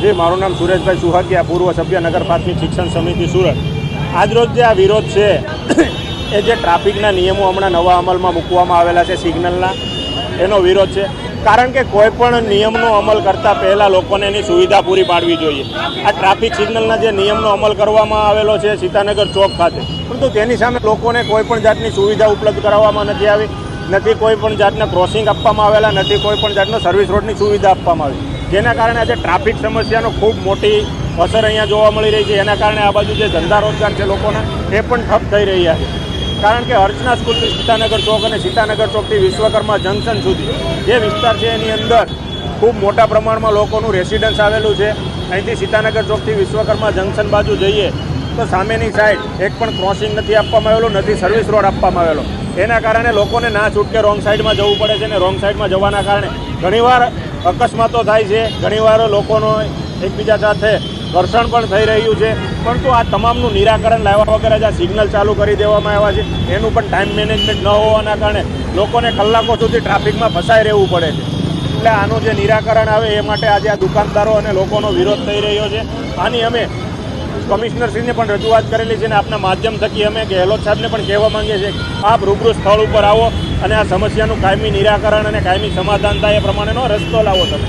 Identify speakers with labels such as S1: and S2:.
S1: જી, મારું નામ સુરેશભાઈ સુહાગિયા, પૂર્વ સભ્ય નગર પ્રાથમિક શિક્ષણ સમિતિ સુરત. આજરોજ જે આ વિરોધ છે, એ જે ટ્રાફિકના નિયમો હમણાં નવા અમલમાં મૂકવામાં આવેલા છે સિગ્નલના, એનો વિરોધ છે. કારણ કે કોઈ પણ નિયમનો અમલ કરતાં પહેલાં લોકોને એની સુવિધા પૂરી પાડવી જોઈએ. આ ટ્રાફિક સિગ્નલના જે નિયમનો અમલ કરવામાં આવેલો છે સીતાનગર ચોક ખાતે. પરંતુ તેની સામે લોકોને કોઈ પણ જાતની સુવિધા ઉપલબ્ધ કરાવવામાં નથી આવી. નથી કોઈ પણ જાતના ક્રોસિંગ આપવામાં આવેલા, નથી કોઈ પણ જાતનો સર્વિસ રોડની સુવિધા આપવામાં આવી. જેના કારણે આજે ટ્રાફિક સમસ્યાનો ખૂબ મોટી અસર અહીંયા જોવા મળી રહી છે. એના કારણે આ બાજુ જે ધંધા રોજગાર છે લોકોના, એ પણ ઠપ થઈ રહ્યા છે. કારણ કે અર્ચના સ્કૂલથી સીતાનગર ચોક અને સીતાનગર ચોકથી વિશ્વકર્મા જંકશન સુધી જે વિસ્તાર છે એની અંદર ખૂબ મોટા પ્રમાણમાં લોકોનું રેસિડન્સ આવેલું છે. અહીંથી સીતાનગર ચોકથી વિશ્વકર્મા જંકશન બાજુ જઈએ તો સામેની સાઈડ એક પણ ક્રોસિંગ નથી આપવામાં આવેલો, નથી સર્વિસ રોડ આપવામાં આવેલો. એના કારણે લોકોને ના છૂટકે રોંગ સાઈડમાં જવું પડે છે અને રોંગ સાઈડમાં જવાના કારણે ઘણીવાર અકસ્માતો થાય છે. ઘણીવાર લોકોનો એકબીજા સાથે ઘર્ષણ પણ થઈ રહ્યું છે. પરંતુ આ તમામનું નિરાકરણ લાવવા વગર જ આ સિગ્નલ ચાલુ કરી દેવામાં આવ્યા છે. એનું પણ ટાઈમ મેનેજમેન્ટ ન હોવાના કારણે લોકોને કલાકો સુધી ટ્રાફિકમાં ફસાઈ રહેવું પડે છે. એટલે આનું જે નિરાકરણ આવે એ માટે આજે આ દુકાનદારો અને લોકોનો વિરોધ થઈ રહ્યો છે. આની અમે કમિશનરશ્રીને પણ રજૂઆત કરેલી છે અને આપના માધ્યમ થકી અમે ગેહલોત સાહેબને પણ કહેવા માંગીએ છીએ આપ રૂબરૂ સ્થળ ઉપર આવો. અને આ સમસ્યાનું કાયમી નિરાકરણ અને કાયમી સમાધાન થાય એ પ્રમાણેનો રસ્તો લાવો તમે.